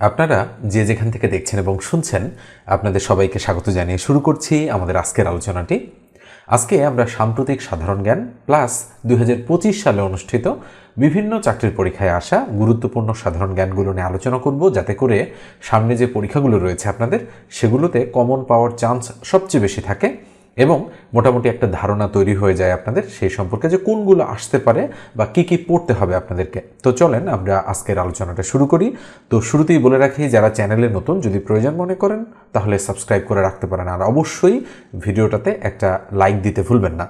আপনারা যে যেখান থেকে দেখছেন এবং শুনছেন, আপনাদের সবাইকে স্বাগত জানিয়ে শুরু করছি আমাদের আজকের আলোচনাটি। আজকে আমরা সাম্প্রতিক সাধারণ জ্ঞান প্লাস দু হাজার পঁচিশ সালে অনুষ্ঠিত বিভিন্ন চাকরির পরীক্ষায় আসা গুরুত্বপূর্ণ সাধারণ জ্ঞানগুলো নিয়ে আলোচনা করব, যাতে করে সামনে যে পরীক্ষাগুলো রয়েছে আপনাদের, সেগুলোতে কমন পাওয়ার চান্স সবচেয়ে বেশি থাকে। এবং মোটামুটি একটা ধারণা তৈরি হয়ে যায় আপনাদের সেই সম্পর্কে যে কোনগুলো আসতে পারে বা কি কি পড়তে হবে আপনাদেরকে। তো চলেন আমরা আজকের আলোচনাটা শুরু করি। তো শুরুতেই বলে রাখি, যারা চ্যানেলে নতুন যদি প্রয়োজন মনে করেন, তাহলে সাবস্ক্রাইব করে রাখতে পারেন। আর অবশ্যই ভিডিওটাতে একটা লাইক দিতে ভুলবেন না।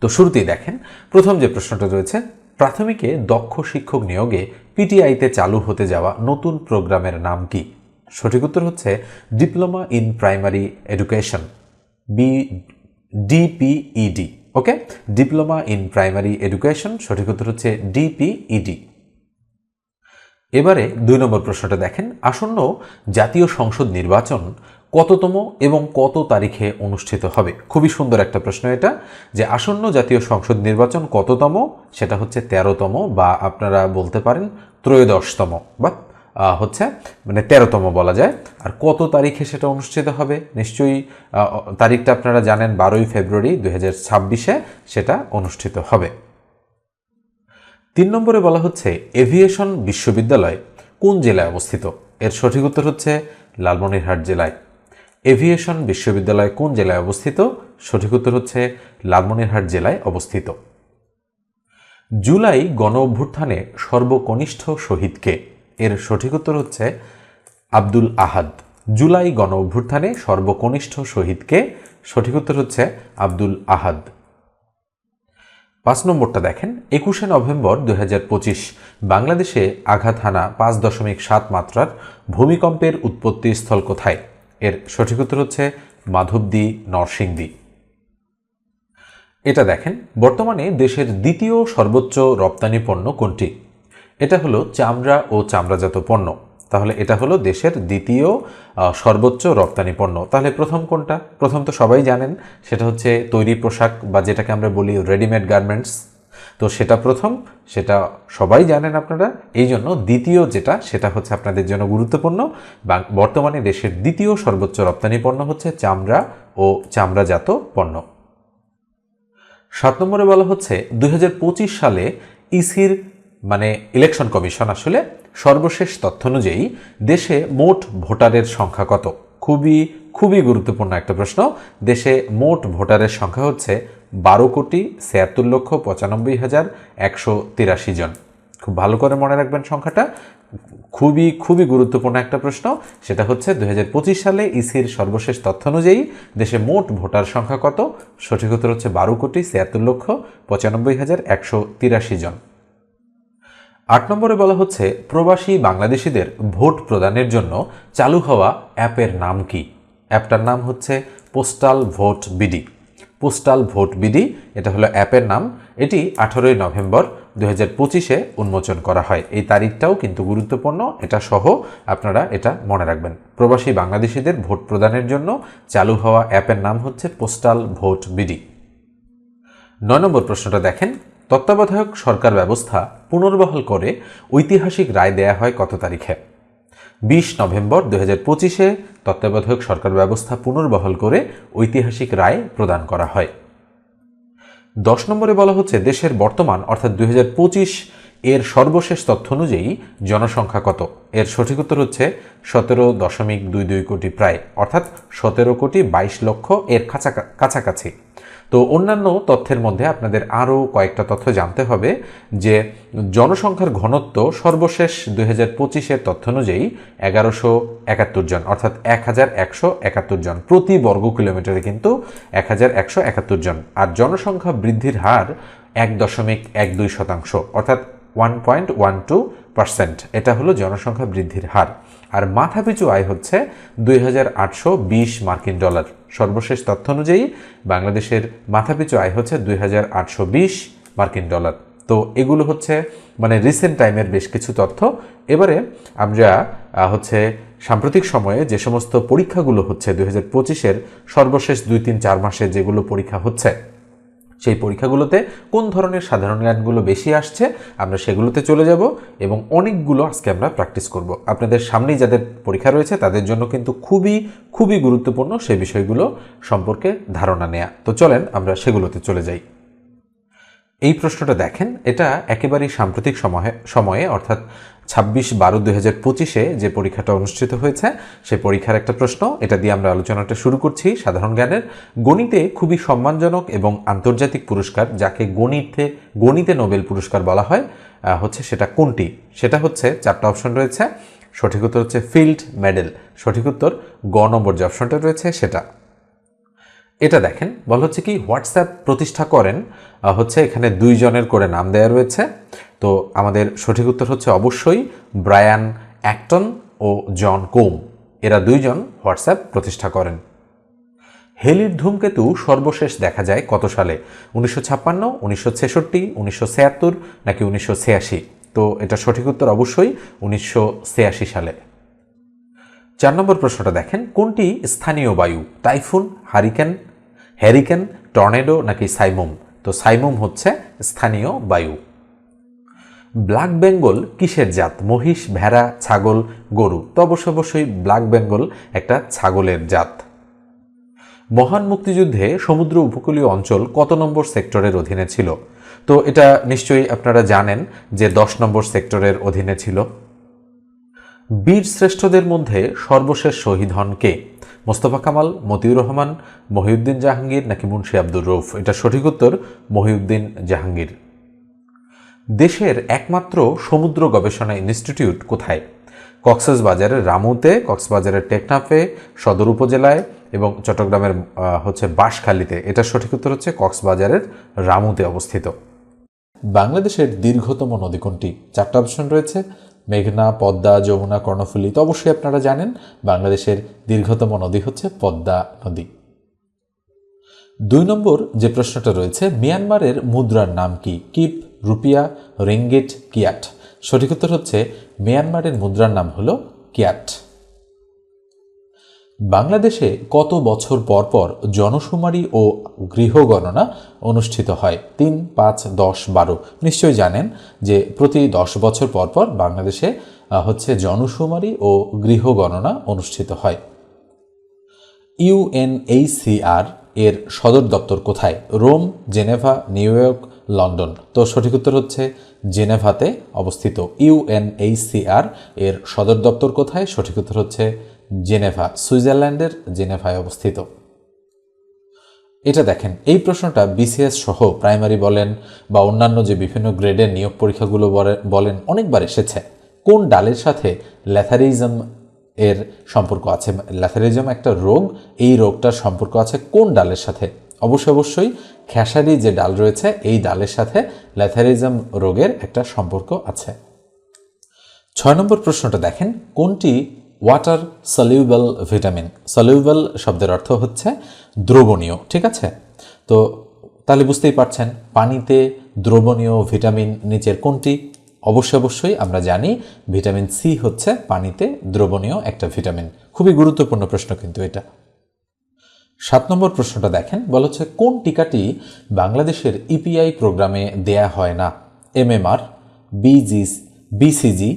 তো শুরুতেই দেখেন, প্রথম যে প্রশ্নটা রয়েছে, প্রাথমিকে দক্ষ শিক্ষক নিয়োগে পিটিআইতে চালু হতে যাওয়া নতুন প্রোগ্রামের নাম কি? সঠিক উত্তর হচ্ছে, diploma in primary education. B DPEd okay diploma in primary education সঠিক উত্তর হচ্ছে ডিপিইডি এবারে দুই নম্বর প্রশ্নটা দেখেন। আসন্ন জাতীয় সংসদ নির্বাচন কততম এবং কত তারিখে অনুষ্ঠিত হবে? খুবই সুন্দর একটা প্রশ্ন এটা, যে আসন্ন জাতীয় সংসদ নির্বাচন কততম? সেটা হচ্ছে তেরোতম বা আপনারা বলতে পারেন ত্রয়োদশতম বা হচ্ছে মানে তেরোতম বলা যায়। আর কত তারিখে সেটা অনুষ্ঠিত হবে? নিশ্চয়ই তারিখটা আপনারা জানেন বারোই ফেব্রুয়ারি দুই ছাব্বিশে সেটা অনুষ্ঠিত হবে। তিন নম্বরে বলা হচ্ছে, এভিয়েশন বিশ্ববিদ্যালয় কোন জেলায় অবস্থিত? এর সঠিক উত্তর হচ্ছে লালমনিরহাট জেলায়। এভিয়েশন বিশ্ববিদ্যালয় কোন জেলায় অবস্থিত? সঠিক উত্তর হচ্ছে লালমনিরহাট জেলায় অবস্থিত। জুলাই গণ অভ্যুত্থানে সর্বকনিষ্ঠ শহীদকে এর সঠিক উত্তর হচ্ছে আব্দুল আহাদ। জুলাই গণ অভ্যুত্থানে সর্বকনিষ্ঠ শহীদকে সঠিক উত্তর হচ্ছে আব্দুল আহাদ। পাঁচ নম্বরটা দেখেন, একুশে নভেম্বর দু হাজার পঁচিশ, বাংলাদেশে আঘাত হানা পাঁচ দশমিক সাত মাত্রার ভূমিকম্পের উৎপত্তি স্থল কোথায়? এর সঠিক উত্তর হচ্ছে মাধবদী, নরসিংদী। এটা দেখেন, বর্তমানে দেশের দ্বিতীয় সর্বোচ্চ রপ্তানি পণ্য কোনটি? এটা হলো চামড়া ও চামড়াজাত পণ্য। তাহলে এটা হলো দেশের দ্বিতীয় সর্বোচ্চ রপ্তানি পণ্য। তাহলে প্রথম কোনটা? প্রথম তো সবাই জানেন, সেটা হচ্ছে তৈরি পোশাক বা যেটাকে আমরা বলি রেডিমেড গার্মেন্টস তো সেটা প্রথম, সেটা সবাই জানেন আপনারা। এই জন্য দ্বিতীয় যেটা, সেটা হচ্ছে আপনাদের জন্য গুরুত্বপূর্ণ। বর্তমানে দেশের দ্বিতীয় সর্বোচ্চ রপ্তানি পণ্য হচ্ছে চামড়া ও চামড়াজাত পণ্য। সাত নম্বরে বলা হচ্ছে দু হাজার পঁচিশ সালে ইসির মানে ইলেকশন কমিশন আসলে সর্বশেষ তথ্য অনুযায়ী দেশে মোট ভোটারের সংখ্যা কত? খুবই খুবই গুরুত্বপূর্ণ একটা প্রশ্ন। দেশে মোট ভোটারের সংখ্যা হচ্ছে বারো কোটি ছিয়াত্তর লক্ষ পঁচানব্বই হাজার একশো তিরাশি জন। খুব ভালো করে মনে রাখবেন সংখ্যাটা। খুবই খুবই গুরুত্বপূর্ণ একটা প্রশ্ন। সেটা হচ্ছে দু হাজার পঁচিশ সালে ইসির সর্বশেষ তথ্য অনুযায়ী দেশে মোট ভোটার সংখ্যা কত? সঠিক উত্তর হচ্ছে বারো কোটি ছিয়াত্তর লক্ষ পঁচানব্বই হাজার একশো তিরাশি জন। আট নম্বরে বলা হচ্ছে, প্রবাসী বাংলাদেশিদের ভোট প্রদানের জন্য চালু হওয়া অ্যাপের নাম কি? অ্যাপটার নাম হচ্ছে postal vote BD. Postal vote BD, এটা হলো অ্যাপের নাম। এটি আঠারোই নভেম্বর দু হাজার পঁচিশে উন্মোচন করা হয়। এই তারিখটাও কিন্তু গুরুত্বপূর্ণ, এটা সহ আপনারা এটা মনে রাখবেন। প্রবাসী বাংলাদেশিদের ভোট প্রদানের জন্য চালু হওয়া অ্যাপের নাম হচ্ছে পোস্টাল ভোট বিডি। নয় নম্বর প্রশ্নটা দেখেন তত্ত্বাবধায়ক সরকার ব্যবস্থা পুনর্বহাল করে ঐতিহাসিক রায় দেয়া হয় কত তারিখে? বিশ নভেম্বর দু হাজার পঁচিশে তত্ত্বাবধায়ক সরকার ব্যবস্থা পুনর্বহাল করে ঐতিহাসিক রায় প্রদান করা হয়। দশ নম্বরে বলা হচ্ছে, দেশের বর্তমান, অর্থাৎ দুই হাজার পঁচিশ এর সর্বশেষ তথ্য অনুযায়ী জনসংখ্যা কত? এর সঠিক উত্তর হচ্ছে সতেরো দশমিক দুই দুই কোটি প্রায়, অর্থাৎ সতেরো কোটি বাইশ লক্ষ এর কাছাকা- কাছাকাছি। তো অন্যান্য তথ্যের মধ্যে আপনাদের আরও কয়েকটা তথ্য জানতে হবে যে জনসংখ্যার ঘনত্ব সর্বশেষ দুই হাজার পঁচিশের তথ্য অনুযায়ী এগারোশো একাত্তর জন, অর্থাৎ এক হাজার একশো একাত্তর জন। প্রতি বর্গ কিলোমিটারে কিন্তু এক হাজার একশো একাত্তর জন। আর জনসংখ্যা বৃদ্ধির হার এক দশমিক এক দুই শতাংশ, অর্থাৎ one point one two percent এটা হলো জনসংখ্যা বৃদ্ধির হার। আর মাথাপিছু আয় হচ্ছে দুই হাজার আটশো বিশ মার্কিন ডলার। সর্বশেষ তথ্য অনুযায়ী বাংলাদেশের মাথাপিছু আয় হচ্ছে দুই হাজার আটশো বিশ মার্কিন ডলার। তো এগুলো হচ্ছে মানে রিসেন্ট টাইমের বেশ কিছু তথ্য। এবারে আমরা হচ্ছে সাম্প্রতিক সময়ে যে সমস্ত পরীক্ষাগুলো হচ্ছে দুই হাজার পঁচিশের সর্বশেষ দুই তিন চার মাসে যেগুলো পরীক্ষা হচ্ছে সেই পরীক্ষাগুলোতে কোন ধরনের সাধারণ জ্ঞানগুলো বেশি আসছে, আমরা সেগুলোতে চলে যাব এবং অনেকগুলো আজকে আমরা প্র্যাকটিস করব। আপনাদের সামনেই যাদের পরীক্ষা রয়েছে, তাদের জন্য কিন্তু খুবই খুবই গুরুত্বপূর্ণ সেই বিষয়গুলো সম্পর্কে ধারণা নেয়া। তো চলেন আমরা সেগুলোতে চলে যাই। এই প্রশ্নটা দেখেন, এটা একেবারেই সাম্প্রতিক সময়ে সময়ে, অর্থাৎ ছাব্বিশ বারো দুই হাজার পঁচিশে যে পরীক্ষাটা অনুষ্ঠিত হয়েছে, সে পরীক্ষার একটা প্রশ্ন। এটা দিয়ে আমরা আলোচনাটা শুরু করছি সাধারণ জ্ঞানের। গণিতে খুবই সম্মানজনক এবং আন্তর্জাতিক পুরস্কার, যাকে গণিতে গণিতে নোবেল পুরস্কার বলা হয় হচ্ছে সেটা কোনটি? সেটা হচ্ছে, চারটা অপশন রয়েছে। সঠিক উত্তর হচ্ছে ফিল্ড মেডেল। সঠিক উত্তর, গ নম্বর যে অপশনটা রয়েছে সেটা। এটা দেখেন, বল হচ্ছে কি, হোয়াটসঅ্যাপ প্রতিষ্ঠা করেন হচ্ছে এখানে দুইজনের করে নাম দেওয়া রয়েছে। তো আমাদের সঠিক উত্তর হচ্ছে অবশ্যই ব্রায়ান অ্যাক্টন ও জন কোম। এরা দুইজন হোয়াটসঅ্যাপ প্রতিষ্ঠা করেন। হেলির ধূমকেতু সর্বশেষ দেখা যায় কত সালে? উনিশশো ছাপ্পান্ন, উনিশশো ছেষট্টি, উনিশশো ছিয়াত্তর নাকি উনিশশো ছিয়াশি? তো এটা সঠিক উত্তর অবশ্যই উনিশশো ছিয়াশি সালে। চার নম্বর প্রশ্নটা দেখেন, কোনটি স্থানীয় বায়ু? টাইফুন, হারিকেন, হ্যারিকেন, টর্নেডো নাকি সাইমুম? তো সাইমুম হচ্ছে স্থানীয় বায়ু। ব্ল্যাক বেঙ্গল কিসের জাত? মহিষ, ভেড়া, ছাগল, গরু। তো অবশ্য অবশ্যই ব্ল্যাক বেঙ্গল একটা ছাগলের জাত। মহান মুক্তিযুদ্ধে সমুদ্র উপকূলীয় অঞ্চল কত নম্বর সেক্টরের অধীনে ছিল? তো এটা নিশ্চয়ই আপনারা জানেন যে দশ নম্বর সেক্টরের অধীনে ছিল। বীর শ্রেষ্ঠদের মধ্যে সর্বশেষ শহীদ হন কে? মোস্তফা কামাল, মতিউর রহমান, মহিউদ্দিন জাহাঙ্গীর নাকি মুন্সি আব্দুর রৌফ এটা সঠিক উত্তর মহিউদ্দিন জাহাঙ্গীর। দেশের একমাত্র সমুদ্র গবেষণা ইনস্টিটিউট কোথায়? কক্সবাজারের রামুতে, কক্সবাজারের টেকনাফে, সদর উপজেলায় এবং চট্টগ্রামের হচ্ছে বাঁশখালীতে। এটা সঠিক উত্তর হচ্ছে কক্সবাজারের রামুতে অবস্থিত। বাংলাদেশের দীর্ঘতম নদী কোনটি? চারটা অপশন রয়েছে। মেঘনা, পদ্মা, যমুনা, কর্ণফুলী। তো অবশ্যই আপনারা জানেন, বাংলাদেশের দীর্ঘতম নদী হচ্ছে পদ্মা নদী। দুই নম্বর যে প্রশ্নটা রয়েছে, মিয়ানমারের মুদ্রার নাম কি? Kip rupiah ringgit kyat. সঠিক উত্তর হচ্ছে মিয়ানমারের মুদ্রার নাম হল কিয়াট। বাংলাদেশে কত বছর পর পর জনশুমারি ও গৃহগণনা অনুষ্ঠিত হয়? তিন, পাঁচ, দশ, বারো। নিশ্চয়ই জানেন যে প্রতি দশ বছর পর পর বাংলাদেশে হচ্ছে জনশুমারি ও গৃহগণনা অনুষ্ঠিত হয়। ইউএনএইসিআর এর সদর দপ্তর কোথায়? Rome, Geneva, New York London. তো সঠিক উত্তর হচ্ছে জেনেভাতে অবস্থিত ইউএনএইচসিআর এর সদর দপ্তর কোথায়? সঠিক উত্তর হচ্ছে জেনেভা, সুইজারল্যান্ডের জেনেভায় অবস্থিত। এটা দেখেন, এই প্রশ্নটা বিসিএস সহ প্রাইমারি বলেন বা অন্যান্য যে বিভিন্ন গ্রেডের নিয়োগ পরীক্ষাগুলো বলে- বলেন, অনেকবার এসেছে। কোন ডালের সাথে ল্যাথারিজম এর সম্পর্ক আছে? ল্যাথারিজম একটা রোগ, এই রোগটার সম্পর্ক আছে কোন ডালের সাথে? অবশ্যই অবশ্যই খেসারি যে ডাল রয়েছে, এই ডালের সাথে ল্যাথারিজম রোগের একটা সম্পর্ক আছে। ছয় নম্বর প্রশ্নটা দেখেন, কোনটি ওয়াটার সলিউবল ভিটামিন সলিউবল শব্দের অর্থ হচ্ছে দ্রবণীয়, ঠিক আছে? তো তাহলে বুঝতেই পারছেন, পানিতে দ্রবণীয় ভিটামিন নিচের কোনটি? অবশ্যই অবশ্যই আমরা জানি ভিটামিন সি হচ্ছে পানিতে দ্রবণীয় একটা ভিটামিন খুবই গুরুত্বপূর্ণ প্রশ্ন কিন্তু এটা। সাত নম্বর প্রশ্নটা দেখেন, বলা হচ্ছে, কোন টিকাটি বাংলাদেশের ইপিআই প্রোগ্রামে দেয়া হয় না? MMR BG BCG,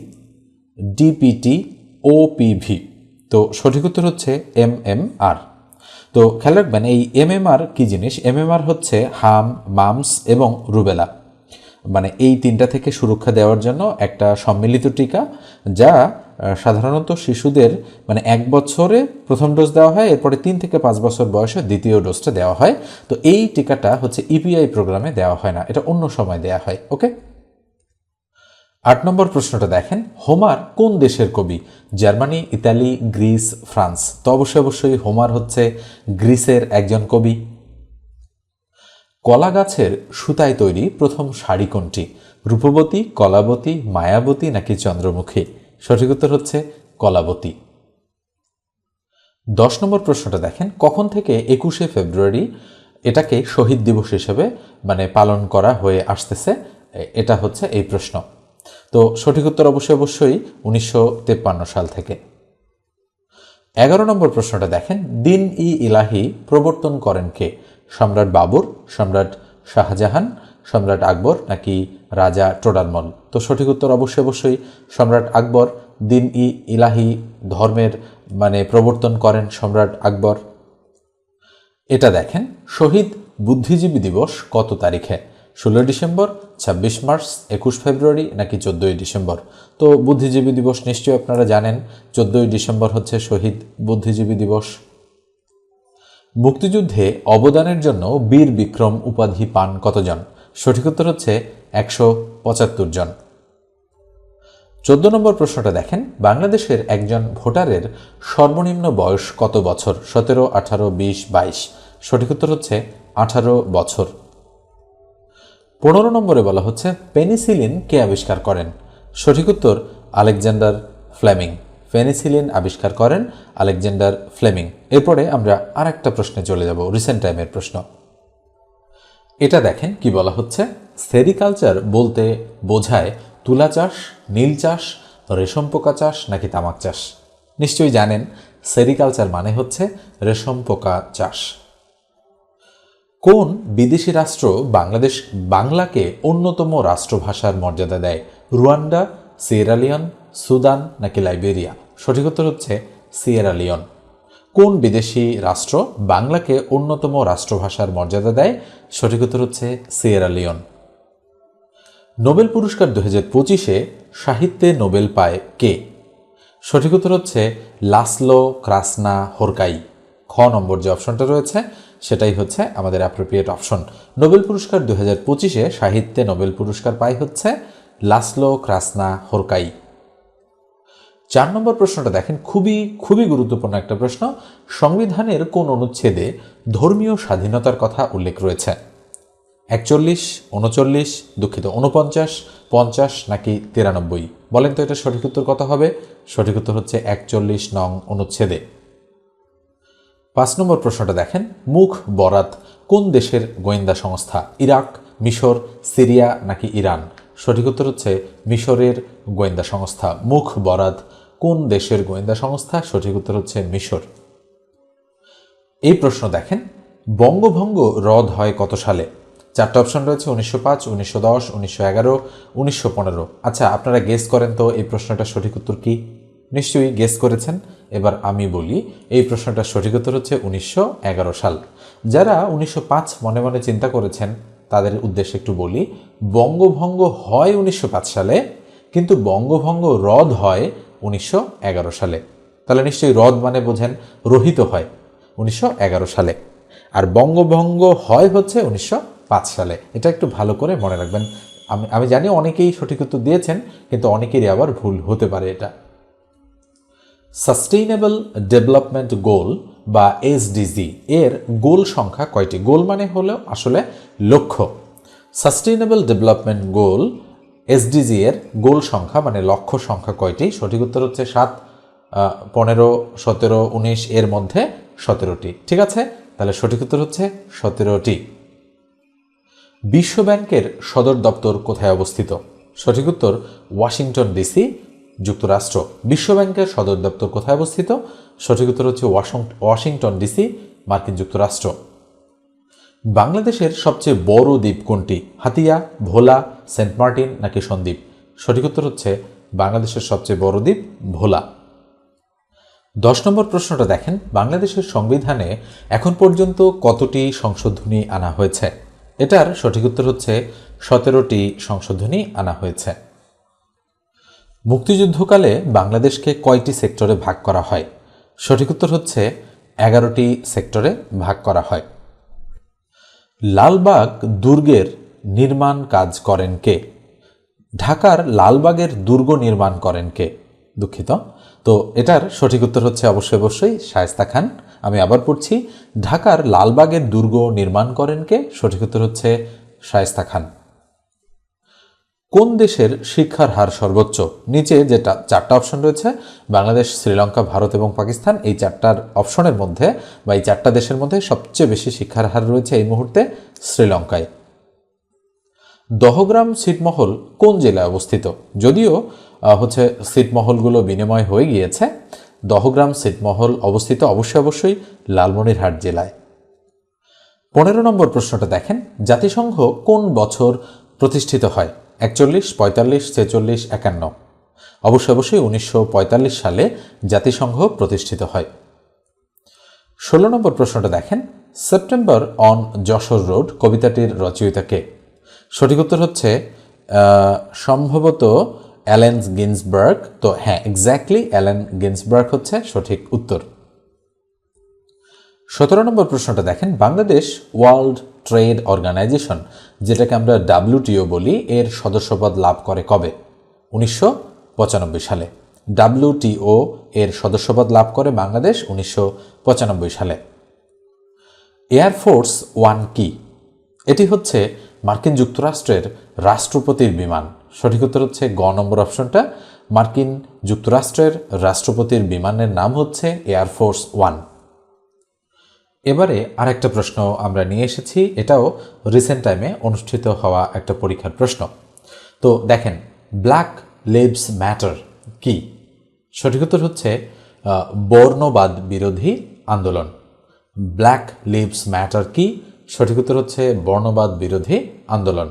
DPT, OPV. তো সঠিক উত্তর হচ্ছে এমএমআর। তো খেয়াল রাখবেন, এই এমএমআর কি জিনিস? এমএমআর হচ্ছে হাম, মামস এবং রুবেলা। মানে এই তিনটা থেকে সুরক্ষা দেওয়ার জন্য একটা সম্মিলিত টিকা, যা সাধারণত শিশুদের মানে এক বছরে প্রথম ডোজ দেওয়া হয়, এরপরে তিন থেকে পাঁচ বছর বয়সে দ্বিতীয় ডোজটা দেওয়া হয়। তো এই টিকাটা হচ্ছে ইপিআই প্রোগ্রামে দেওয়া হয় না, এটা অন্য সময় দেওয়া হয়, ওকে? আট নম্বর প্রশ্নটা দেখেন, হোমার কোন দেশের কবি? Germany, Italy, Greece, France. তো অবশ্যই অবশ্যই হোমার হচ্ছে গ্রিসের একজন কবি। কলা গাছের সুতায় তৈরি প্রথম শাড়ি কোনটি? রূপবতী, কলাবতী, মায়াবতী নাকি চন্দ্রমুখী? সঠিক উত্তর হচ্ছে কলাবতী। দশ নম্বর প্রশ্নটা দেখেন, কখন থেকে একুশে ফেব্রুয়ারি এটাকে শহীদ দিবস হিসেবে মানে পালন করা হয়ে আসতেছে? এটা হচ্ছে এই প্রশ্ন। তো সঠিক উত্তর অবশ্যই অবশ্যই উনিশশো সাল থেকে। এগারো নম্বর প্রশ্নটা দেখেন, দিন ই ইলাহি প্রবর্তন করেন কে? সম্রাট বাবর, সম্রাট শাহজাহান সম্রাট আকবর নাকি রাজা টোডারমল তো সঠিক উত্তর অবশ্যই অবশ্যই সম্রাট আকবর দিন ই ইলাহি ধর্মের মানে প্রবর্তন করেন সম্রাট আকবর। এটা দেখেন, শহীদ বুদ্ধিজীবী দিবস কত তারিখে? ষোলোই ডিসেম্বর, ছাব্বিশ মার্চ, একুশ ফেব্রুয়ারি নাকি চোদ্দোই ডিসেম্বর? তো বুদ্ধিজীবী দিবস নিশ্চয়ই আপনারা জানেন, চোদ্দোই ডিসেম্বর হচ্ছে শহীদ বুদ্ধিজীবী দিবস। মুক্তিযুদ্ধে অবদানের জন্য বীর বিক্রম উপাধি পান কতজন? সঠিক উত্তর হচ্ছে একশো পঁচাত্তর জন। চোদ্দ নম্বর প্রশ্নটা দেখেন, বাংলাদেশের একজন ভোটারের সর্বনিম্ন বয়স কত বছর? সতেরো, আঠারো, বিশ, বাইশ। সঠিক উত্তর হচ্ছে আঠারো বছর। পনেরো নম্বরে বলা হচ্ছে পেনিসিলিন কে আবিষ্কার করেন? সঠিক উত্তর আলেকজান্ডার ফ্লেমিং। পেনিসিলিন আবিষ্কার করেন আলেকজান্ডার ফ্লেমিং। এরপরে আমরা আর একটা প্রশ্নে চলে যাব, রিসেন্ট টাইমের প্রশ্ন। এটা দেখেন কি বলা হচ্ছে? সেরিকালচার বলতে বোঝায় তুলা চাষ, নীল চাষ, রেশম পোকা চাষ নাকি তামাক চাষ। নিশ্চয়ই জানেন, সেরিকালচার মানে হচ্ছে রেশম পোকা চাষ। কোন বিদেশি রাষ্ট্র বাংলাদেশ, বাংলাকে অন্যতম রাষ্ট্রভাষার মর্যাদা দেয়? রুয়ান্ডা সিয়েরালিয়ন সুদান নাকি লাইবেরিয়া? সঠিক উত্তর হচ্ছে সিয়েরালিয়ন কোন বিদেশি রাষ্ট্র বাংলাকে অন্যতম রাষ্ট্রভাষার মর্যাদা দেয়? সঠিক উত্তর হচ্ছে সিয়েরা লিওন। নোবেল পুরস্কার দু হাজার পঁচিশে সাহিত্যে নোবেল পায় কে? সঠিক উত্তর হচ্ছে লাসলো ক্রাসনা হোরকাই খ নম্বর যে অপশনটা রয়েছে, সেটাই হচ্ছে আমাদের অ্যাপ্রোপ্রিয়েট অপশন নোবেল পুরস্কার দু হাজার পঁচিশে সাহিত্যে নোবেল পুরস্কার পায় হচ্ছে লাসলো ক্রাসনা হোরকাই চার নম্বর প্রশ্নটা দেখেন, খুবই খুবই গুরুত্বপূর্ণ একটা প্রশ্ন। সংবিধানের কোন অনুচ্ছেদে ধর্মীয় স্বাধীনতার কথা উল্লেখ রয়েছে? একচল্লিশ, উনচল্লিশ, দুঃখিত উনপঞ্চাশ পঞ্চাশ নাকি তিরানব্বই? বলেন তো এটা সঠিক উত্তর কত হবে? সঠিক উত্তর হচ্ছে একচল্লিশ নং অনুচ্ছেদে। পাঁচ নম্বর প্রশ্নটা দেখেন, মুখ বরাত কোন দেশের গোয়েন্দা সংস্থা? ইরাক, মিশর, সিরিয়া নাকি ইরান? সঠিক উত্তর হচ্ছে মিশরের গোয়েন্দা সংস্থা। মুখ বরাত কোন দেশের গোয়েন্দা সংস্থা? সঠিক উত্তর হচ্ছে মিশর। এই প্রশ্ন দেখেন, বঙ্গভঙ্গ রদ হয় কত সালে? চারটে অপশন রয়েছে, উনিশশো পাঁচ, উনিশশো দশ, উনিশশো এগারো, উনিশশো পনেরো। আচ্ছা আপনারা গেস করেন তো এই প্রশ্নটা সঠিক উত্তর কি? নিশ্চয়ই গেস করেছেন। এবার আমি বলি, এই প্রশ্নটার সঠিক উত্তর হচ্ছে উনিশশো এগারো সাল। যারা উনিশশো পাঁচ মনে মনে চিন্তা করেছেন, তাদের উদ্দেশ্যে একটু বলি, বঙ্গভঙ্গ হয় উনিশশো পাঁচ সালে, কিন্তু বঙ্গভঙ্গ রদ হয় উনিশশো এগারো সালে। তাহলে নিশ্চয়ই রদ মানে বোঝেন রহিত হয়, উনিশশো এগারো সালে। আর বঙ্গভঙ্গ হয় হচ্ছে উনিশশো পাঁচ সালে। এটা একটু ভালো করে মনে রাখবেন। আমি আমি জানি অনেকেই সঠিক উত্তর দিয়েছেন, কিন্তু অনেকেরই আবার ভুল হতে পারে এটা। সাস্টেইনেবল ডেভেলপমেন্ট গোল বা এসডিজি এর গোল সংখ্যা কয়টি? গোল মানে হলো আসলে লক্ষ্য। সাস্টেইনেবল ডেভেলপমেন্ট গোল এসডিজি এর গোল সংখ্যা মানে লক্ষ্য সংখ্যা কয়টি? সঠিক উত্তর হচ্ছে সাত পনেরো, সতেরো, উনিশ, এর মধ্যে সতেরোটি। ঠিক আছে? তাহলে সঠিক উত্তর হচ্ছে সতেরোটি। বিশ্ব ব্যাংকের সদর দপ্তর কোথায় অবস্থিত? সঠিক উত্তর ওয়াশিংটন ডিসি, যুক্তরাষ্ট্র। বিশ্ব ব্যাংকের সদর দপ্তর কোথায় অবস্থিত? সঠিক উত্তর হচ্ছে ওয়াশিং- ওয়াশিংটন ডিসি, মার্কিন যুক্তরাষ্ট্র। বাংলাদেশের সবচেয়ে বড় দ্বীপ কোনটি? হাতিয়া, ভোলা, সেন্ট মার্টিন নাকি সন্দ্বীপ? সঠিক উত্তর হচ্ছে বাংলাদেশের সবচেয়ে বড় দ্বীপ, ভোলা। দশ নম্বর প্রশ্নটা দেখেন, বাংলাদেশের সংবিধানে এখন পর্যন্ত কতটি সংশোধনী আনা হয়েছে? এটার সঠিক উত্তর হচ্ছে সতেরোটি সংশোধনী আনা হয়েছে। মুক্তিযুদ্ধকালে বাংলাদেশকে কয়টি সেক্টরে ভাগ করা হয়? সঠিক উত্তর হচ্ছে এগারোটি সেক্টরে ভাগ করা হয়। লালবাগ দুর্গের নির্মাণ কাজ করেন কে? ঢাকার লালবাগের দুর্গ নির্মাণ করেন কে? দুঃখিত। তো এটার সঠিক উত্তর হচ্ছে অবশ্যই অবশ্যই শায়স্তা খান। আমি আবার পড়ছি, ঢাকার লালবাগের দুর্গ নির্মাণ করেন কে? সঠিক উত্তর হচ্ছে শায়স্তা খান। কোন দেশের শিক্ষার হার সর্বোচ্চ? নিচে যেটা চারটা অপশন রয়েছে, বাংলাদেশ, শ্রীলঙ্কা, ভারত এবং পাকিস্তান, এই চারটার অপশনের মধ্যে বা এই চারটা দেশের মধ্যে সবচেয়ে বেশি শিক্ষার হার রয়েছে এই মুহূর্তে শ্রীলঙ্কায়। দহগ্রাম ছিটমহল কোন জেলায় অবস্থিত? যদিও হচ্ছে ছিটমহলগুলো বিনিময় হয়ে গিয়েছে, দহগ্রাম ছিটমহল অবস্থিত অবশ্যই অবশ্যই লালমনিরহাট জেলায়। পনেরো নম্বর প্রশ্নটা দেখেন, জাতিসংঘ কোন বছর প্রতিষ্ঠিত হয়? একচল্লিশ, পঁয়তাল্লিশ, ছেচল্লিশ, একান্ন। অবশ্যই অবশ্যই উনিশশো পঁয়তাল্লিশ সালে জাতিসংঘ প্রতিষ্ঠিত হয়। ষোলো নম্বর প্রশ্নটা দেখেন। সেপ্টেম্বর অন যশোর রোড, কবিতাটির রচয়িতাকে সঠিক উত্তর হচ্ছে সম্ভবত অ্যালেন গিন্সবার্গ। তো হ্যাঁ এক্স্যাক্টলি অ্যালেন গিন্সবার্গ হচ্ছে সঠিক উত্তর। সতেরো নম্বর প্রশ্নটা দেখেন, বাংলাদেশ ওয়ার্ল্ড ট্রেড অর্গানাইজেশন যেটাকে আমরা ডাব্লিউটিও বলি, এর সদস্যপদ লাভ করে কবে? উনিশশো পঁচানব্বই সালে। ডাব্লিউটিও এর সদস্যপদ লাভ করে বাংলাদেশ উনিশশো পঁচানব্বই সালে। এয়ারফোর্স ওয়ান কি? এটি হচ্ছে মার্কিন যুক্তরাষ্ট্রের রাষ্ট্রপতির বিমান। সঠিক উত্তর হচ্ছে গ নম্বর অপশনটা। মার্কিন যুক্তরাষ্ট্রের রাষ্ট্রপতির বিমানের নাম হচ্ছে এয়ারফোর্স ওয়ান এবারে আরেকটা প্রশ্ন আমরা নিয়ে এসেছি, এটাও রিসেন্ট টাইমে অনুষ্ঠিত হওয়া একটা পরীক্ষার প্রশ্ন। তো দেখেন ব্ল্যাক লিভস ম্যাটার কি? সঠিক উত্তর হচ্ছে বর্ণবাদ বিরোধী আন্দোলন। ব্ল্যাক লিভস ম্যাটার কি? সঠিক উত্তর হচ্ছে, বর্ণবাদ বিরোধী আন্দোলন।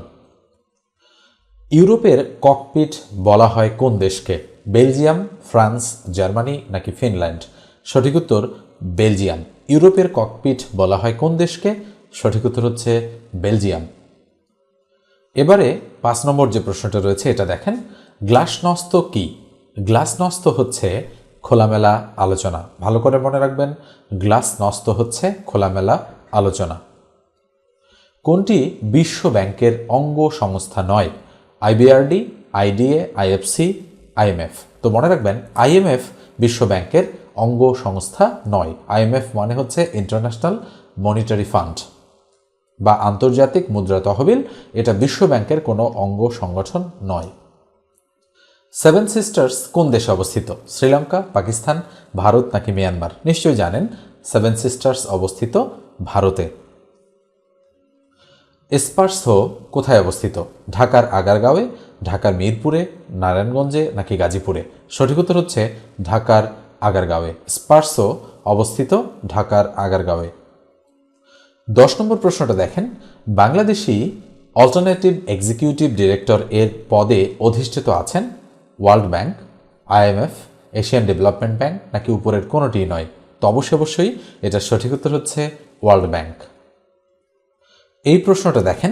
ইউরোপের ককপিট বলা হয় কোন দেশকে? বেলজিয়াম, ফ্রান্স, জার্মানি নাকি ফিনল্যান্ড? সঠিক উত্তর, বেলজিয়াম। ইউরোপের ককপিট বলা হয় কোন দেশকে? সঠিক উত্তর হচ্ছে বেলজিয়াম। এবারে পাঁচ নম্বর যে প্রশ্নটা রয়েছে, এটা দেখেন। গ্লাসনস্ত কি? গ্লাসনস্ত হচ্ছে খোলামেলা আলোচনা। ভালো করে মনে রাখবেন গ্লাসনস্ত হচ্ছে খোলামেলা আলোচনা। কোনটি বিশ্ব ব্যাংকের অঙ্গ সংস্থা নয়? আইবিআরডি আইডিএ আইএফসি আইএমএফ তো মনে রাখবেন আইএমএফ বিশ্ব ব্যাংকের অঙ্গ সংস্থা নয় আইএমএফ মানে হচ্ছে ইন্টারন্যাশনাল মনিটারি ফান্ড বা আন্তর্জাতিক মুদ্রা তহবিল। এটা বিশ্ব ব্যাংকের কোনো অঙ্গ সংগঠন নয়। সেভেন সিস্টার্স কোন দেশে অবস্থিত? শ্রীলঙ্কা, পাকিস্তান, ভারত নাকি মিয়ানমার? নিশ্চয়ই জানেন সেভেন সিস্টার্স অবস্থিত ভারতে। স্পার্সো কোথায় অবস্থিত? ঢাকার আগারগাঁওয়ে, ঢাকার মিরপুরে, নারায়ণগঞ্জে নাকি গাজীপুরে? সঠিক উত্তর হচ্ছে ঢাকার আগারগাঁওয়ে। স্পার্সো অবস্থিত ঢাকার আগারগাঁওয়ে। দশ নম্বর প্রশ্নটা দেখেন, বাংলাদেশি অল্টারনেটিভ এক্সিকিউটিভ ডিরেক্টর এর পদে অধিষ্ঠিত আছেন World Bank IMF Asian Development Bank নাকি উপরের কোনোটিই নয়? তো অবশ্যই অবশ্যই এটার সঠিক উত্তর হচ্ছে ওয়ার্ল্ড ব্যাংক এই প্রশ্নটা দেখেন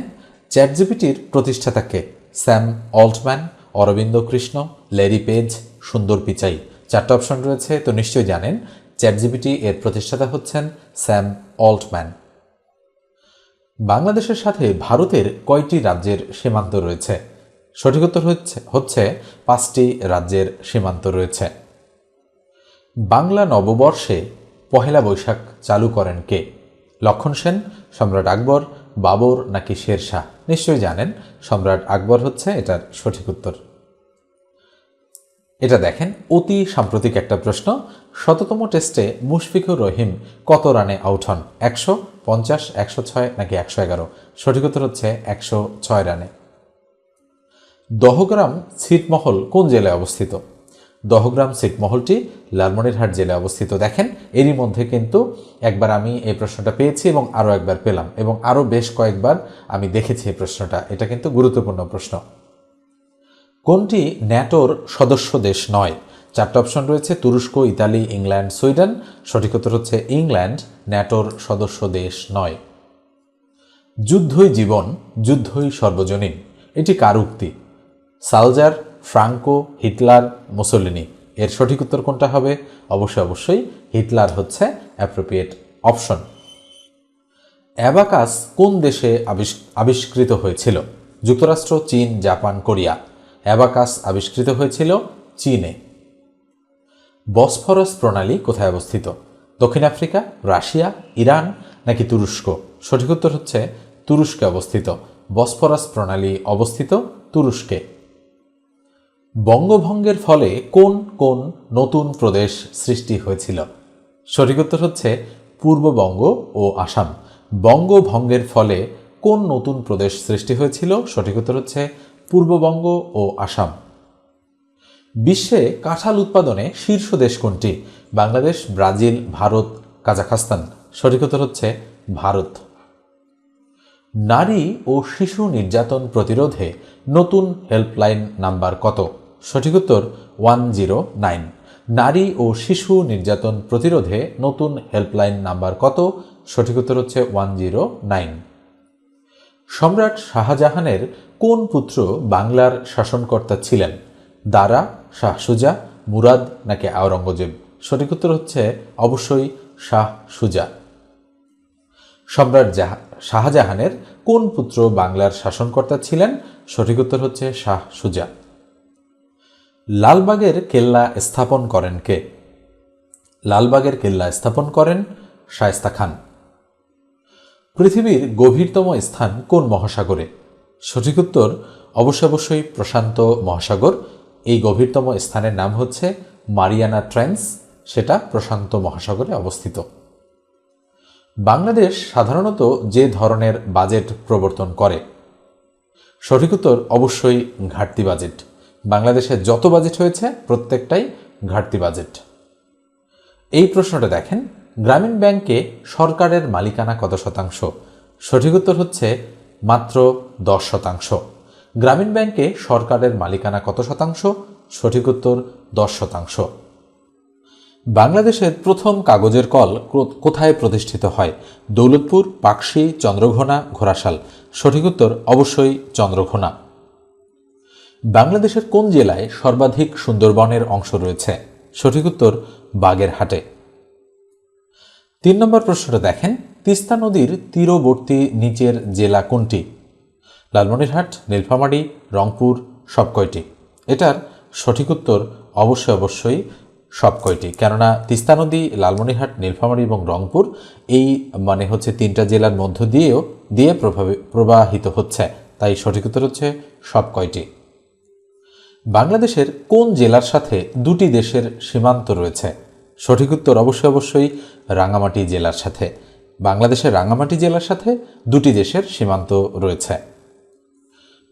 চ্যাটজিপিটির প্রতিষ্ঠাতাকে Sam Altman, Aravind Krishna, Larry Page, Sundar Pichai. চারটা অপশন রয়েছে, তো নিশ্চয়ই জানেন। চ্যাটজিপিটি এর প্রতিষ্ঠাতা হচ্ছেন স্যাম অল্টম্যান। বাংলাদেশের সাথে ভারতের কয়টি রাজ্যের সীমান্ত রয়েছে? সঠিক উত্তর হচ্ছে হচ্ছে পাঁচটি রাজ্যের সীমান্ত রয়েছে। বাংলা নববর্ষে পহেলা বৈশাখ চালু করেন কে? লক্ষণ সেন, সম্রাট আকবর, বাবর নাকি শেরশাহ? নিশ্চয়ই জানেন, সম্রাট আকবর হচ্ছে এটার সঠিক উত্তর। এটা দেখেন, অতি সাম্প্রতিক একটা প্রশ্ন। শততম টেস্টে মুশফিকুর রহিম কত রানে আউট হন? একশো পঞ্চাশ, একশো ছয় নাকি একশো এগারো? সঠিক উত্তর হচ্ছে একশো ছয় রানে। দহগ্রাম ছিটমহল কোন জেলায় অবস্থিত? দহগ্রাম ছিটমহলটি লালমনিরহাট জেলায় অবস্থিত। দেখেন, এরই মধ্যে কিন্তু একবার আমি এই প্রশ্নটা পেয়েছি এবং আরও একবার পেলাম এবং আরও বেশ কয়েকবার আমি দেখেছি এই প্রশ্নটা। এটা কিন্তু গুরুত্বপূর্ণ প্রশ্ন। কোনটি ন্যাটোর সদস্য দেশ নয়? চারটা অপশন রয়েছে, তুরস্ক, ইতালি, ইংল্যান্ড, সুইডেন। সঠিক উত্তর হচ্ছে ইংল্যান্ড, ন্যাটোর সদস্য দেশ নয়। যুদ্ধই জীবন, যুদ্ধই সর্বজনীন। এটি কার উক্তি? Salazar, Franco, Hitler, Mussolini. এর সঠিক উত্তর কোনটা হবে? অবশ্যই অবশ্যই হিটলার হচ্ছে অ্যাপ্রোপ্রিয়েট অপশন অ্যাবাকাস কোন দেশে আবিষ- আবিষ্কৃত হয়েছিল? যুক্তরাষ্ট্র, চীন, জাপান, কোরিয়া। অ্যাবাকাস আবিষ্কৃত হয়েছিল চীনে। বসফরাস প্রণালী কোথায় অবস্থিত? দক্ষিণ আফ্রিকা, রাশিয়া, ইরান, নাকি তুরস্ক? সঠিক উত্তর হচ্ছে তুরস্কে অবস্থিত। বসফরাস প্রণালী অবস্থিত তুরস্কে। বঙ্গভঙ্গের ফলে কোন কোন নতুন প্রদেশ সৃষ্টি হয়েছিল? সঠিক উত্তর হচ্ছে পূর্ববঙ্গ ও আসাম। বঙ্গভঙ্গের ফলে কোন নতুন প্রদেশ সৃষ্টি হয়েছিল? সঠিক উত্তর হচ্ছে পূর্ববঙ্গ ও আসাম। বিশ্বে কাঁঠাল উৎপাদনে শীর্ষ দেশ কোনটি? Bangladesh, Brazil, Bharat, Kazakhstan. সঠিক উত্তর হচ্ছে ভারত। নারী ও শিশু নির্যাতন প্রতিরোধে নতুন হেল্পলাইন নাম্বার কত? সঠিক উত্তর ওয়ান জিরো নাইন। নারী ও শিশু নির্যাতন প্রতিরোধে নতুন হেল্পলাইন নাম্বার কত? সঠিক উত্তর হচ্ছে ওয়ান জিরো নাইন। সম্রাট শাহজাহানের কোন পুত্র বাংলার শাসনকর্তা ছিলেন? দারা, শাহ সুজা, মুরাদ নাকি আওরঙ্গজেব? সঠিক উত্তর হচ্ছে অবশ্যই শাহ সুজা। সম্রাট জাহা- শাহজাহানের কোন পুত্র বাংলার শাসনকর্তা ছিলেন? সঠিক উত্তর হচ্ছে শাহ সুজা। লালবাগের কেল্লা স্থাপন করেন কে? লালবাগের কেল্লা স্থাপন করেন শায়েস্তা খান। পৃথিবীর গভীরতম স্থান কোন মহাসাগরে? সঠিক উত্তর অবশ্য অবশ্যই প্রশান্ত মহাসাগর। এই গভীরতম স্থানের নাম হচ্ছে মারিয়ানা ট্রেন্স, সেটা প্রশান্ত মহাসাগরে অবস্থিত। বাংলাদেশ সাধারণত যে ধরনের বাজেট প্রবর্তন করে, সঠিক উত্তর অবশ্যই ঘাটতি বাজেট। বাংলাদেশে যত বাজেট হয়েছে, প্রত্যেকটাই ঘাটতি বাজেট। এই প্রশ্নটা দেখেন গ্রামীণ ব্যাংকে সরকারের মালিকানা কত শতাংশ? সঠিক উত্তর হচ্ছে মাত্র দশ শতাংশ। গ্রামীণ ব্যাংকে সরকারের মালিকানা কত শতাংশ? সঠিক উত্তর দশ শতাংশ। বাংলাদেশের প্রথম কাগজের কল কোথায় প্রতিষ্ঠিত হয়? দৌলতপুর, পাকশি, চন্দ্রঘোনা, ঘোড়াশাল। সঠিক উত্তর অবশ্যই চন্দ্রঘোনা। বাংলাদেশের কোন জেলায় সর্বাধিক সুন্দরবনের অংশ রয়েছে? সঠিক উত্তর বাগেরহাটে। তিন নম্বর প্রশ্নটা দেখেন, তিস্তা নদীর তীরবর্তী নিচের জেলা কোনটি? লালমনিরহাট, নীলফামারী, রংপুর, সব কয়টি? এটার সঠিক উত্তর অবশ্যই অবশ্যই সব কয়টি। কেননা তিস্তা নদী, লালমনিরহাট, নীলফামারী এবং রংপুর এই মানে হচ্ছে তিনটা জেলার মধ্য দিয়েও, দিয়ে প্রভাবি, প্রবাহিত হচ্ছে। তাই সঠিক উত্তর হচ্ছে সব কয়টি। বাংলাদেশের কোন জেলার সাথে দুটি দেশের সীমান্ত রয়েছে? সঠিক উত্তর অবশ্যই অবশ্যই রাঙামাটি জেলার সাথে। বাংলাদেশের রাঙামাটি জেলার সাথে দুটি দেশের সীমান্ত রয়েছে।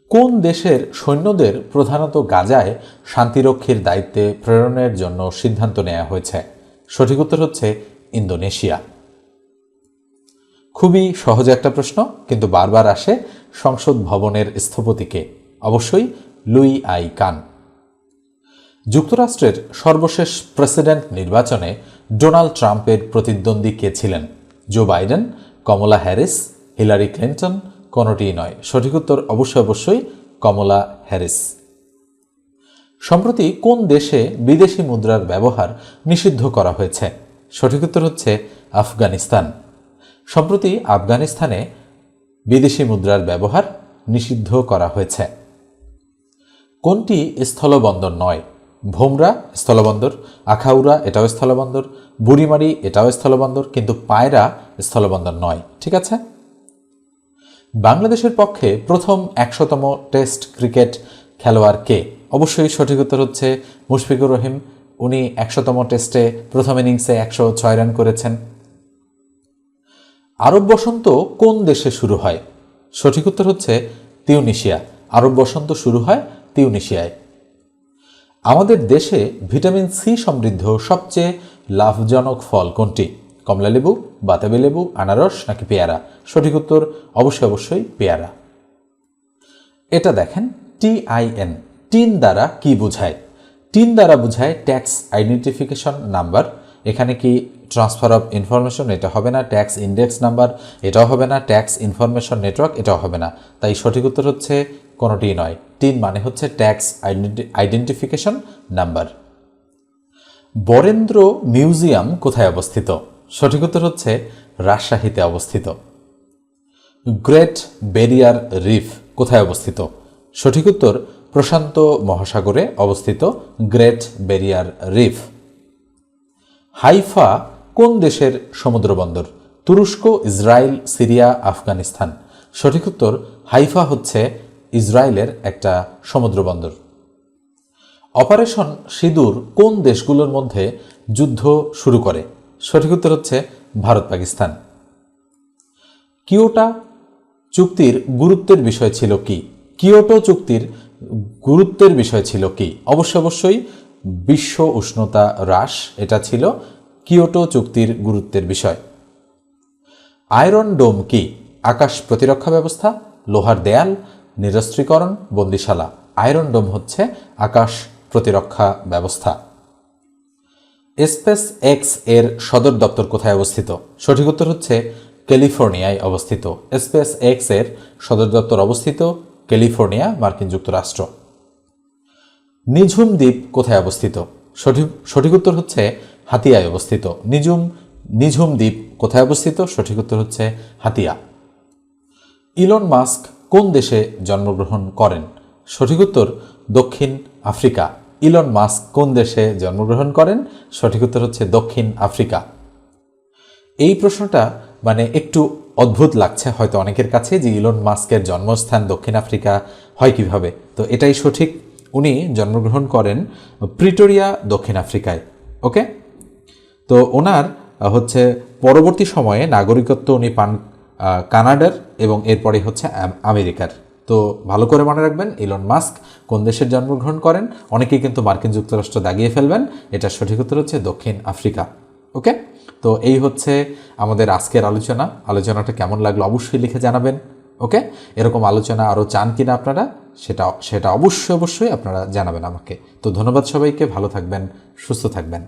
কোন দেশের সৈন্যদের প্রধানত গাজায় শান্তিরক্ষীর দায়িত্বে প্রেরণের জন্য সিদ্ধান্ত নেওয়া হয়েছে? সঠিক উত্তর হচ্ছে ইন্দোনেশিয়া। খুবই সহজ একটা প্রশ্ন, কিন্তু বারবার আসে সংসদ ভবনের স্থপতিকে। অবশ্যই লুই আই কান। যুক্তরাষ্ট্রের সর্বশেষ প্রেসিডেন্ট নির্বাচনে ডোনাল্ড ট্রাম্পের প্রতিদ্বন্দ্বী কে ছিলেন? Joe Biden, Kamala Harris, Hillary Clinton কোনোটিই নয়। সঠিক উত্তর অবশ্যই অবশ্যই কমলা হ্যারিস। সম্প্রতি কোন দেশে বিদেশি মুদ্রার ব্যবহার নিষিদ্ধ করা হয়েছে? সঠিক উত্তর হচ্ছে আফগানিস্তান। সম্প্রতি আফগানিস্তানে বিদেশি মুদ্রার ব্যবহার নিষিদ্ধ করা হয়েছে। কোনটি স্থলবন্দর নয়? ভোমরা, স্থলবন্দর, আখাউড়া, এটাও স্থলবন্দর, বুড়িমারি, এটাও স্থলবন্দর, কিন্তু পায়রা স্থলবন্দর নয়, ঠিক আছে? বাংলাদেশের পক্ষে প্রথম একশোতম টেস্ট ক্রিকেট খেলোয়াড় কে? অবশ্যই সঠিক উত্তর হচ্ছে মুশফিকুর রহিম। উনি একশোতম টেস্টে প্রথম ইনিংসে একশো ছয় রান করেছেন। আরব বসন্ত কোন দেশে শুরু হয়? সঠিক উত্তর হচ্ছে তিউনিশিয়া। আরব বসন্ত শুরু হয় তিউনিশিয়ায়। আমাদের দেশে ভিটামিন সি সমৃদ্ধ সবচেয়ে লাভজনক ফল কোনটি? কমলালেবু বাতাবি লেবু, আনারস নাকি পেয়ারা? সঠিক উত্তর অবশ্যই অবশ্যই পেয়ারা। এটা দেখেন টিআইএন টিন দ্বারা কি বোঝায়? টিন দ্বারা বোঝায় ট্যাক্স আইডেন্টিফিকেশন নাম্বার। এখানে কি ট্রান্সফার অফ ইনফরমেশন, এটা হবে না। ট্যাক্স ইন্ডেক্স নাম্বার, এটাও হবে না। ট্যাক্স ইনফরমেশন নেটওয়ার্ক, এটাও হবে না। তাই সঠিক উত্তর হচ্ছে কোনোটিই নয়। টিন মানে হচ্ছে tax identification number Barendra museum কোথায় অবস্থিত? সঠিক উত্তর হচ্ছে রাজশাহীতে অবস্থিত। গ্রেট বেরিয়ার রিফ কোথায় অবস্থিত? সঠিক উত্তর প্রশান্ত মহাসাগরে অবস্থিত গ্রেট বেরিয়ার রিফ। হাইফা কোন দেশের সমুদ্রবন্দর তুরস্ক ইসরায়েল সিরিয়া, আফগানিস্তান। সঠিক উত্তর হাইফা হচ্ছে ইসরায়েলের একটা সমুদ্রবন্দর অপারেশন সিঁদুর কোন দেশগুলোর মধ্যে যুদ্ধ শুরু করে? সঠিক উত্তর হচ্ছে ভারত, পাকিস্তান। কিওটা চুক্তির গুরুত্বের বিষয় ছিল কি? কিয়োটো চুক্তির গুরুত্বের বিষয় ছিল কি? অবশ্য অবশ্যই বিশ্ব উষ্ণতা হ্রাস, এটা ছিল কিওটো চুক্তির গুরুত্বের বিষয়। আয়রন ডোম কি? আকাশ প্রতিরক্ষা ব্যবস্থা, লোহার দেয়াল নিরস্ত্রীকরণ, বন্দিশালা। আয়রন ডোম হচ্ছে আকাশ প্রতিরক্ষা ব্যবস্থা। স্পেস এক্সের সদর দপ্তর কোথায় অবস্থিত? সঠিক উত্তর হচ্ছে ক্যালিফোর্নিয়ায় অবস্থিত। স্পেস এক্সের সদর দপ্তর অবস্থিত ক্যালিফোর্নিয়া, মার্কিন যুক্তরাষ্ট্র। নিঝুম দ্বীপ কোথায় অবস্থিত? সঠিক সঠিক উত্তর হচ্ছে হাতিয়ায় অবস্থিত। নিঝুম নিঝুম দ্বীপ কোথায় অবস্থিত? সঠিক উত্তর হচ্ছে হাতিয়া। ইলন মাস্ক কোন দেশে জন্মগ্রহণ করেন? সঠিক উত্তর, দক্ষিণ আফ্রিকা। ইলন মাস্ক কোন দেশে জন্মগ্রহণ করেন? সঠিক উত্তর হচ্ছে দক্ষিণ আফ্রিকা। এই প্রশ্নটা মানে একটু অদ্ভুত লাগছে হয়তো অনেকের কাছে যে ইলন মাস্কের জন্মস্থান দক্ষিণ আফ্রিকা হয় কীভাবে। তো এটাই সঠিক। উনি জন্মগ্রহণ করেন প্রিটোরিয়া দক্ষিণ আফ্রিকায়, ওকে? তো ওনার হচ্ছে পরবর্তী সময়ে নাগরিকত্ব উনি পান কানাডার এবং এরপরে হচ্ছে আমেরিকার। তো ভালো করে মনে রাখবেন ইলন মাস্ক কোন দেশের জন্মগ্রহণ করেন অনেকেই কিন্তু মার্কিন যুক্তরাষ্ট্র দাগিয়ে ফেলবেন এটা সঠিক উত্তর হচ্ছে দক্ষিণ আফ্রিকা। ওকে তো এই হচ্ছে আমাদের আজকের আলোচনা। আলোচনাটা কেমন লাগল অবশ্যই লিখে জানাবেন। ওকে এরকম আলোচনা আরও চান কিনা আপনারা, সেটা সেটা অবশ্যই অবশ্যই আপনারা জানাবেন আমাকে। তো ধন্যবাদ সবাইকে, ভালো থাকবেন, সুস্থ থাকবেন।